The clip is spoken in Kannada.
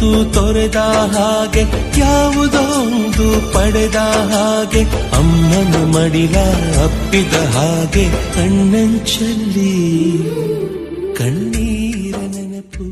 ಯಾವುದು ತೊರೆದ ಹಾಗೆ ಯಾವುದೊಂದು ಪಡೆದ ಹಾಗೆ ಅಮ್ಮನ ಮಡಿಲ ಅಪ್ಪಿದ ಹಾಗೆ ಕಣ್ಣಂಚಲ್ಲಿ ಕಣ್ಣೀರ ನೆನಪು.